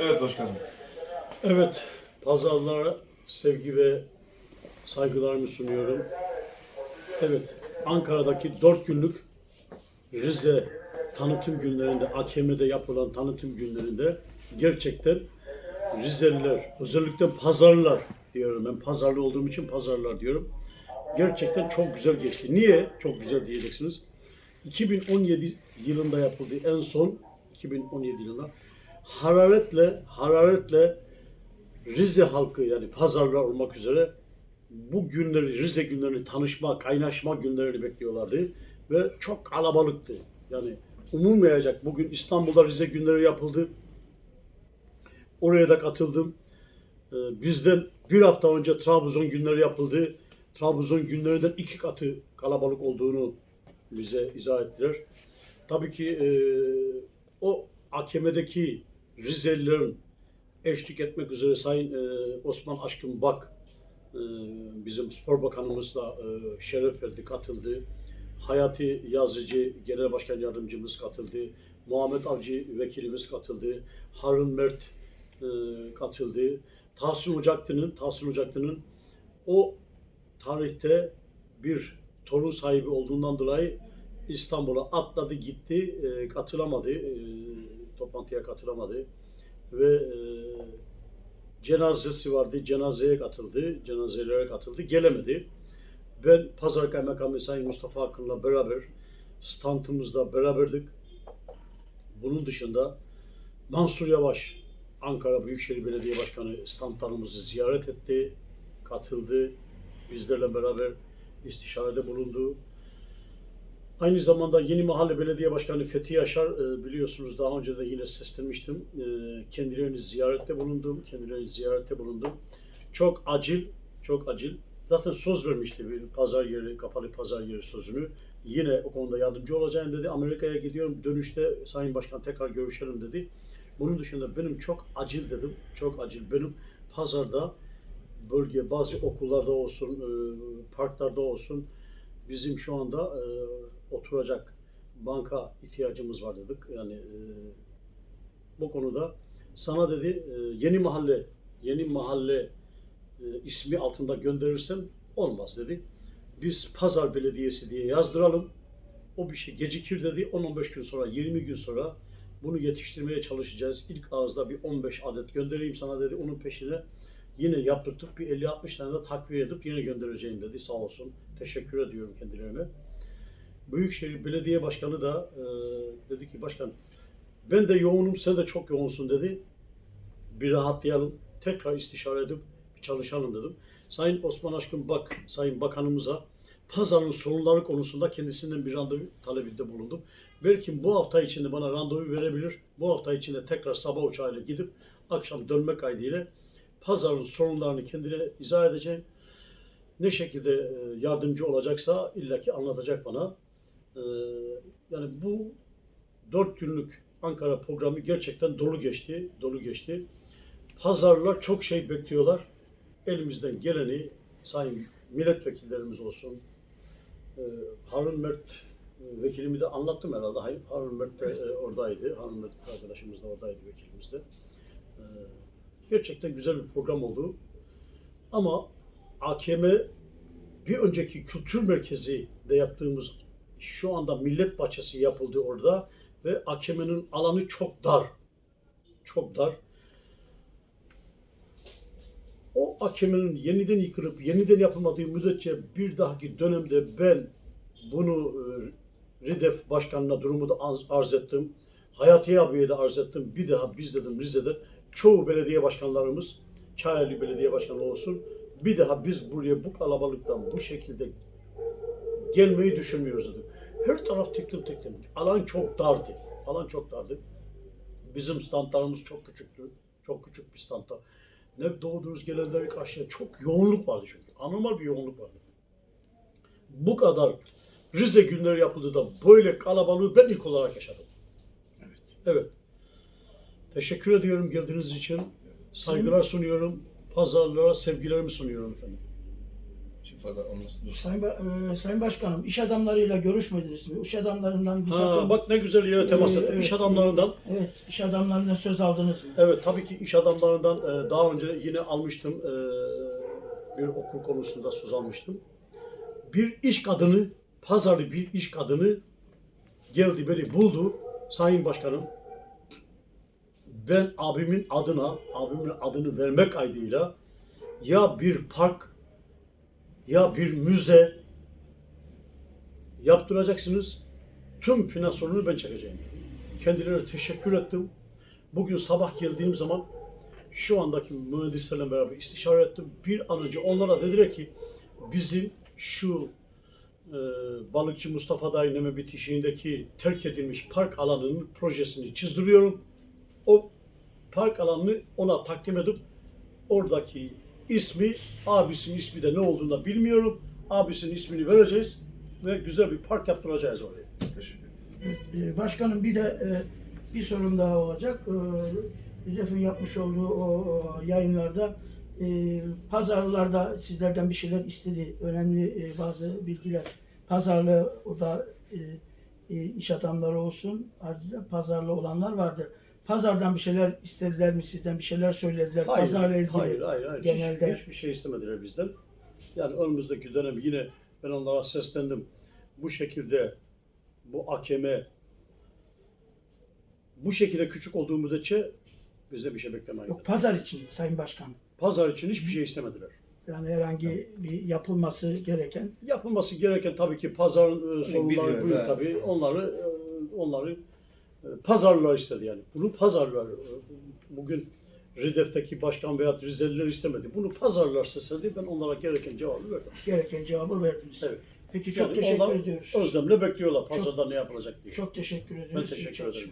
Evet başkanım. Evet, pazarlara sevgi ve saygılarımı sunuyorum. Evet, Ankara'daki dört günlük Rize tanıtım günlerinde, AKM'de yapılan tanıtım günlerinde gerçekten Rizeliler, özellikle pazarlar diyorum ben. Pazarlı olduğum için pazarlar diyorum. Gerçekten çok güzel geçti. Niye çok güzel diyeceksiniz? 2017 yılında yapıldı en son 2017 yılında hararetle hararetle Rize halkı yani pazarlar olmak üzere bu günleri Rize günlerini tanışma, kaynaşma günlerini bekliyorlardı ve çok kalabalıktı. Yani umulmayacak bugün İstanbul'da Rize günleri yapıldı. Oraya da katıldım. Ee, Bizden bir hafta önce Trabzon günleri yapıldı. Trabzon günlerinden iki katı kalabalık olduğunu bize izah ettiler. Tabii ki e, o AKM'deki Rizelilerin eşlik etmek üzere Sayın e, Osman Aşkın Bak e, bizim spor bakanımız da e, şeref verdi, katıldı. Hayati Yazıcı Genel Başkan Yardımcımız katıldı. Muhammed Avcı Vekilimiz katıldı. Harun Mert e, katıldı. Tahsin Ocaklı'nın Tahsin Ocaklı'nın o tarihte bir torun sahibi olduğundan dolayı İstanbul'a atladı gitti, e, katılamadı, e, toplantıya katılamadı ve e, cenazesi vardı, cenazeye katıldı, cenazelere katıldı, gelemedi. Ben Pazar Kaymakamı Sayın Mustafa Akın'la beraber standımızda beraberdik. Bunun dışında Mansur Yavaş, Ankara Büyükşehir Belediye Başkanı standlarımızı ziyaret etti, katıldı. Bizlerle beraber istişarede bulundu. Aynı zamanda Yeni Mahalle Belediye Başkanı Fethi Yaşar e, biliyorsunuz daha önce de yine seslenmiştim. E, Kendilerini ziyarette bulundum. Kendilerini ziyarette bulundum. Çok acil, çok acil. Zaten söz vermişti bir pazar yeri, kapalı pazar yeri sözünü. Yine o konuda yardımcı olacağım dedi. Amerika'ya gidiyorum. Dönüşte Sayın Başkan tekrar görüşelim dedi. Bunun dışında benim çok acil dedim. Çok acil. Benim pazarda bölge bazı okullarda olsun, e, parklarda olsun bizim şu anda oturacak banka ihtiyacımız var dedik. Yani e, bu konuda sana dedi e, yeni mahalle yeni mahalle e, ismi altında gönderirsem olmaz dedi. Biz Pazar Belediyesi diye yazdıralım. O bir şey gecikir dedi. 10-15 gün sonra, 20 gün sonra bunu yetiştirmeye çalışacağız. İlk ağızda bir 15 adet göndereyim sana dedi. Onun peşine yine yaptırtıp bir 50-60 tane de takviye edip yine göndereceğim dedi. Sağ olsun. Teşekkür ediyorum kendilerine. Büyükşehir Belediye Başkanı da e, dedi ki başkan ben de yoğunum sen de çok yoğunsun dedi. Bir rahatlayalım. Tekrar istişare edip çalışalım dedim. Sayın Osman Aşkın Bak, Sayın Bakanımıza pazarın sorunları konusunda kendisinden bir randevu talebinde bulundum. Belki bu hafta içinde bana randevu verebilir. Bu hafta içinde tekrar sabah uçağıyla gidip akşam dönme kaydıyla pazarın sorunlarını kendine izah edeceğim. Ne şekilde e, yardımcı olacaksa illaki anlatacak bana. Ee, Yani bu dört günlük Ankara programı gerçekten dolu geçti, dolu geçti. Pazarlar çok şey bekliyorlar. Elimizden geleni sayın milletvekillerimiz olsun. Ee, Harun Mert e, vekilimi de anlattım herhalde. Harun Mert de e, oradaydı. Harun Mert arkadaşımız da oradaydı vekilimiz de. Gerçekten güzel bir program oldu. Ama AKM bir önceki kültür merkezi de yaptığımız şu anda millet bahçesi yapıldı orada ve AKM'nin alanı çok dar. Çok dar. O AKM'nin yeniden yıkılıp yeniden yapılmadığı müddetçe bir dahaki dönemde ben bunu e, RİDEF başkanına durumu da arz ettim. Hayati abiye de arz ettim. Bir daha biz dedim Rize'de çoğu belediye başkanlarımız Çayeli Belediye Başkanı olsun. Bir daha biz buraya bu kalabalıktan bu şekilde gelmeyi düşünmüyoruz dedim. Her taraf tıklım tıklım. Alan çok dardı. Alan çok dardı. Bizim standlarımız çok küçüktü. Çok küçük bir standta. Ne doğdunuz gelenleri karşıya çok yoğunluk vardı çünkü. Anormal bir yoğunluk vardı. Bu kadar Rize günleri yapıldı da böyle kalabalığı ben ilk olarak yaşadım. Evet. Evet. Teşekkür ediyorum geldiğiniz için. Saygılar sunuyorum. Pazarlara sevgilerimi sunuyorum efendim. Şimdi fazla olmasın. Sayın, Ba- e, Sayın Başkanım, iş adamlarıyla görüşmediniz mi? İş adamlarından bir Ha, takım... bak ne güzel yere temas Ee, ettim. evet. İş adamlarından Evet, iş adamlarından söz aldınız mı? Evet tabii ki iş adamlarından e, daha önce yine almıştım e, bir okul konusunda söz almıştım. Bir iş kadını, pazarlı bir iş kadını geldi beni buldu. Sayın Başkanım ben abimin adına, abimin adını vermek kaydıyla ya bir park ya bir müze yaptıracaksınız. Tüm finansörünü ben çekeceğim. Kendilerine teşekkür ettim. Bugün sabah geldiğim zaman şu andaki mühendislerle beraber istişare ettim. Bir an önce onlara dediler ki bizim şu e, balıkçı Mustafa Dayı'nın bitişiğindeki terk edilmiş park alanının projesini çizdiriyorum. O park alanını ona takdim edip oradaki ismi, abisinin ismi de ne olduğunu da bilmiyorum. Abisinin ismini vereceğiz ve güzel bir park yaptıracağız oraya. Teşekkür. E, Başkanım bir de e, bir sorum daha olacak. E, yapmış olduğu o, yayınlarda e, pazarlarda sizlerden bir şeyler istedi. Önemli bazı bilgiler. Pazarlı o da iş adamları olsun. Ayrıca pazarlı olanlar vardı. Pazardan bir şeyler istediler mi sizden? Bir şeyler söylediler. Pazarla ilgili. Hayır, hayır, hayır. genelde- Hiç, hiçbir şey istemediler bizden. Yani önümüzdeki dönem yine ben onlara seslendim. Bu şekilde bu AKM bu şekilde küçük olduğu müddetçe bizde bir şey beklemeyin. Yok pazar için Sayın Başkan. Pazar için hiçbir şey istemediler. Yani herhangi bir yapılması gereken Yapılması gereken tabii ki pazarın e, sorunları biliyoruz, buyur tabii. Onları e, onları pazarlılar istedi yani. Bunu pazarlar bugün Ridef'teki başkan veya Rizeliler istemedi. Bunu pazarlar istedi. Ben onlara gereken cevabı verdim. gereken cevabı verdiniz. Evet. Peki çok Yani teşekkür ediyoruz. özlemle bekliyorlar pazarda ne yapılacak diye. Çok teşekkür ediyoruz. Ben teşekkür ederim.